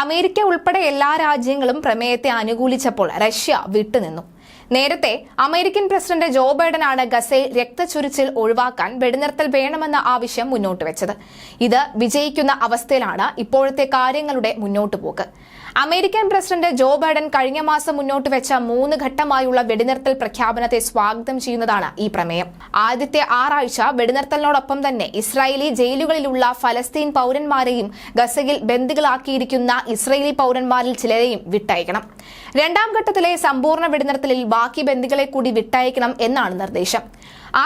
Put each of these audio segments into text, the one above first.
America ഉൾപ്പെടെ എല്ലാ രാജ്യങ്ങളും പ്രമേയത്തെ അനുകൂലിച്ചപ്പോൾ റഷ്യ വിട്ടുനിന്നു. നേരത്തെ അമേരിക്കൻ പ്രസിഡന്റ് ജോ ബൈഡനാണ് ഗസയിൽ രക്തചൊരിച്ചിൽ ഒഴിവാക്കാൻ വെടിനിർത്തൽ വേണമെന്ന ആവശ്യം മുന്നോട്ട് വെച്ചത്. ഇത് വിജയിക്കുന്ന അവസ്ഥയിലാണ് ഇപ്പോഴത്തെ കാര്യങ്ങളുടെ മുന്നോട്ട് പോക്ക് അമേരിക്കൻ പ്രസിഡന്റ് ജോ ബൈഡൻ കഴിഞ്ഞ മാസം മുന്നോട്ട് വെച്ച മൂന്ന് ഘട്ടമായുള്ള വെടിനിർത്തൽ പ്രഖ്യാപനത്തെ സ്വാഗതം ചെയ്യുന്നതാണ് ഈ പ്രമേയം. ആദ്യത്തെ ആറാഴ്ച വെടിനിർത്തലിനോടൊപ്പം തന്നെ ഇസ്രായേലി ജയിലുകളിലുള്ള ഫലസ്തീൻ പൗരന്മാരെയും ഗസയിൽ ബന്ദികളാക്കിയിരിക്കുന്ന ഇസ്രായേലി പൗരന്മാരിൽ ചിലരെയും വിട്ടയക്കണം. രണ്ടാം ഘട്ടത്തിലെ സമ്പൂർണ വെടിനിർത്തലിൽ ബാക്കി ബന്ദികളെ കൂടി വിട്ടയക്കണം എന്നാണ് നിർദ്ദേശം.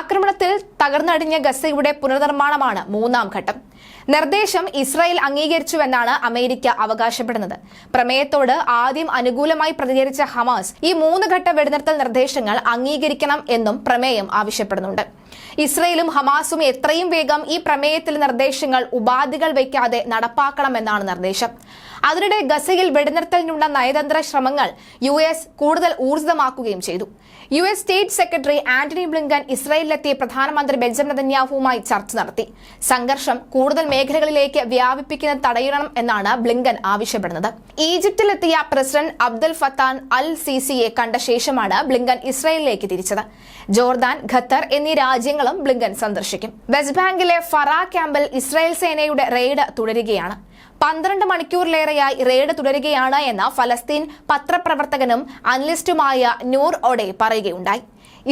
ആക്രമണത്തിൽ തകർന്നടിഞ്ഞ ഗസയുടെ പുനർനിർമ്മാണമാണ് മൂന്നാം ഘട്ടം. നിർദ്ദേശം ഇസ്രായേൽ അംഗീകരിച്ചുവെന്നാണ് അമേരിക്ക അവകാശപ്പെടുന്നത്. പ്രമേയത്തോട് ആദ്യം അനുകൂലമായി പ്രതികരിച്ച ഹമാസ് ഈ മൂന്ന് ഘട്ട വെടിനിർത്തൽ നിർദ്ദേശങ്ങൾ അംഗീകരിക്കണം എന്നും പ്രമേയം ആവശ്യപ്പെടുന്നുണ്ട്. ഇസ്രയേലും ഹമാസും എത്രയും വേഗം ഈ പ്രമേയത്തിലെ നിർദ്ദേശങ്ങൾ ഉപാധികൾ വയ്ക്കാതെ നടപ്പാക്കണമെന്നാണ് നിർദ്ദേശം. അതിനിടെ ഗസയിൽ വെടിനിർത്തലിനുള്ള നയതന്ത്ര ശ്രമങ്ങൾ യു എസ് കൂടുതൽ ഊർജിതമാക്കുകയും ചെയ്തു. U S state secretary Antony Blinken ഇസ്രായേലിലെത്തിയ പ്രധാനമന്ത്രി ബെഞ്ചമിൻ നെതന്യാഹുവുമായി ചർച്ച നടത്തി. സംഘർഷം കൂടുതൽ മേഖലകളിലേക്ക് വ്യാപിപ്പിക്കുന്നത് തടയണം എന്നാണ് ബ്ലിങ്കൻ ആവശ്യപ്പെടുന്നത്. ഈജിപ്തിലെത്തിയ പ്രസിഡന്റ് അബ്ദുൽ ഫത്താൻ അൽ സിസിയെ കണ്ട ശേഷമാണ് ബ്ലിങ്കൻ ഇസ്രായേലിലേക്ക് തിരിച്ചത്. ജോർദാൻ ഖത്തർ എന്നീ രാജ്യങ്ങളും ബ്ലിങ്കൻ സന്ദർശിക്കും. വെസ്റ്റ് ബാങ്കിലെ ഫറാ ക്യാമ്പിൽ ഇസ്രായേൽ സേനയുടെ റെയ്ഡ് തുടരുകയാണ്. പന്ത്രണ്ട് മണിക്കൂറിലേറെയായി റെയ്ഡ് തുടരുകയാണ് എന്ന് ഫലസ്തീൻ പത്രപ്രവർത്തകനും അനലിസ്റ്റുമായ നൂർ ഒഡെ പറയുകയുണ്ടായി.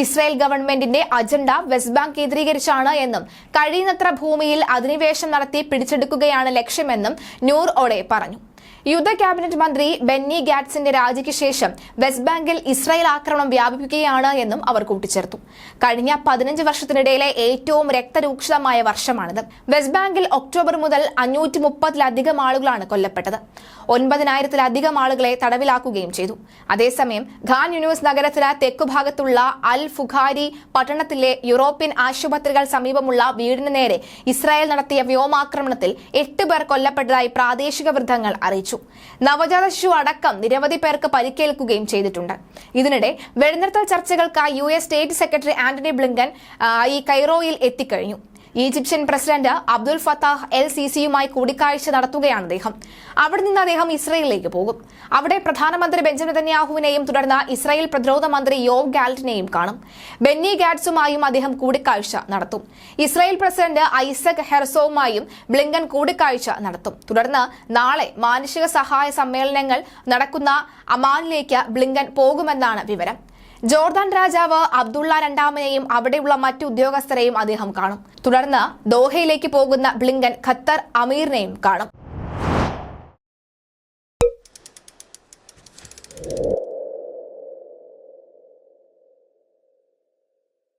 ഇസ്രായേൽ ഗവൺമെന്റിന്റെ അജണ്ട വെസ്റ്റ് ബാങ്ക് കേന്ദ്രീകരിച്ചാണ് എന്നും കഴിയുന്നത്ര ഭൂമിയിൽ അധിനിവേശം നടത്തി പിടിച്ചെടുക്കുകയാണ് ലക്ഷ്യമെന്നും നൂർ ഒഡെ പറഞ്ഞു. യുദ്ധ ക്യാബിനറ്റ് മന്ത്രി ബെന്നി ഗാറ്റ്സിന്റെ രാജിക്ക് ശേഷം വെസ്റ്റ് ബാങ്കിൽ ഇസ്രായേൽ ആക്രമണം വ്യാപിപ്പിക്കുകയാണ് എന്നും അവർ കൂട്ടിച്ചേർത്തു. കഴിഞ്ഞ പതിനഞ്ച് വർഷത്തിനിടയിലെ ഏറ്റവും രക്തരൂക്ഷിതമായ വർഷമാണിത്. വെസ്റ്റ് ബാങ്കിൽ ഒക്ടോബർ മുതൽ അഞ്ഞൂറ്റി മുപ്പതിലധികം ആളുകളാണ് കൊല്ലപ്പെട്ടത്. ഒൻപതിനായിരത്തിലധികം ആളുകളെ തടവിലാക്കുകയും ചെയ്തു. അതേസമയം ഖാൻ യൂണിവേഴ്സ് നഗരത്തിന് തെക്കുഭാഗത്തുള്ള അൽ ഫുഖാരി പട്ടണത്തിലെ യൂറോപ്യൻ ആശുപത്രികൾ സമീപമുള്ള വീടിന് നേരെ ഇസ്രായേൽ നടത്തിയ വ്യോമാക്രമണത്തിൽ എട്ട് പേർ കൊല്ലപ്പെട്ടതായി പ്രാദേശിക വൃദ്ധങ്ങൾ അറിയിച്ചു. നവജാത ശിശു അടക്കം നിരവധി പേർക്ക് പരിക്കേൽക്കുകയും ചെയ്തിട്ടുണ്ട്. ഇതിനിടെ വെടിനിർത്തൽ ചർച്ചകൾക്കായി U S state secretary Antony Blinken ഈ കൈറോയിൽ എത്തിക്കഴിഞ്ഞു. Egyptian president Abdel Fattah El സിസിയുമായി കൂടിക്കാഴ്ച നടത്തുകയാണ് അദ്ദേഹം. അവിടെ നിന്ന് അദ്ദേഹം ഇസ്രയേലിലേക്ക് പോകും. അവിടെ പ്രധാനമന്ത്രി ബെഞ്ചമിൻ നെതന്യാഹുവിനെയും തുടർന്ന് ഇസ്രായേൽ പ്രതിരോധ മന്ത്രി യോവ് ഗാൽറ്റിനെയും കാണും. ബെന്നി ഗാറ്റ്സുമായും അദ്ദേഹം കൂടിക്കാഴ്ച നടത്തും. ഇസ്രായേൽ പ്രസിഡന്റ് ഐസക് ഹെർസോവുമായും ബ്ലിങ്കൻ കൂടിക്കാഴ്ച നടത്തും. തുടർന്ന് നാളെ മാനുഷിക സഹായ സമ്മേളനങ്ങൾ നടക്കുന്ന അമാനിലേക്ക് ബ്ലിങ്കൻ പോകുമെന്നാണ് വിവരം. ജോർദാൻ രാജാവ് അബ്ദുള്ള രണ്ടാമനെയും അവിടെയുള്ള മറ്റു ഉദ്യോഗസ്ഥരെയും അദ്ദേഹം കാണും. തുടർന്ന് ദോഹയിലേക്ക് പോകുന്ന ബ്ലിങ്കൻ ഖത്തർ അമീറിനെയും കാണും.